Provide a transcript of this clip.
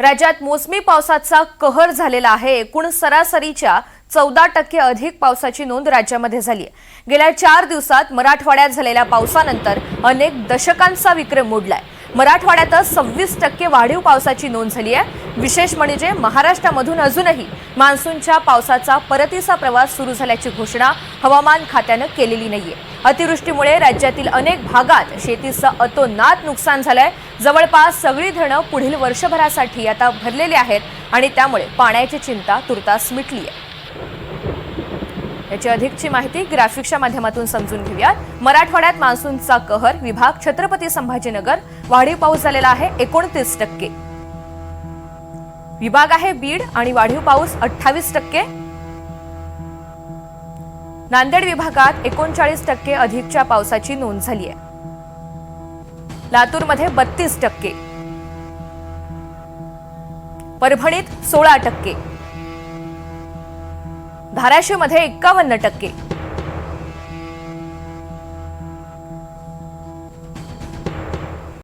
राज्यात मोसमी पावसाचा कहर झालेला आहे. एकूण सरासरीच्या चौदा टक्के अधिक पावसाची नोंद राज्यामध्ये झाली आहे. गेल्या चार दिवसात मराठवाड्यात झालेल्या पावसानंतर अनेक दशकांचा विक्रम मोडलाय. मराठवाड्यातच सव्वीस टक्के वाढीव पावसाची नोंद झाली आहे. विशेष म्हणजे महाराष्ट्रामधून अजूनही मान्सूनच्या पावसाचा परतीचा प्रवास सुरू झाल्याची घोषणा हवामान खात्यानं केलेली नाहीये. अतिवृष्टीमुळे राज्यातील अनेक भागात शेतीचं अतोनात नुकसान झालंय. जवळपास सगळी धरणं पुढील वर्षभरासाठी आता भरलेली आहेत आणि त्यामुळे पाण्याची चिंता तुर्तास मिटली आहे याची अधिकची माहिती ग्राफिक्सच्या माध्यमातून समजून घेऊयात. मराठवाड्यात मान्सूनचा कहर विभाग छत्रपती संभाजीनगर वाढीव पाऊस झालेला आहे एकोणतीस टक्के. विभाग आहे बीड आणि वाढीव पाऊस अठ्ठावीस टक्के. नांदेड विभागात एकोणचाळीस टक्के अधिकच्या पावसाची नोंद झाली आहे. लातूरमध्ये बत्तीस टक्के. परभणीत सोळा टक्के. धाराशिवमध्ये एक्कावन्न टक्के.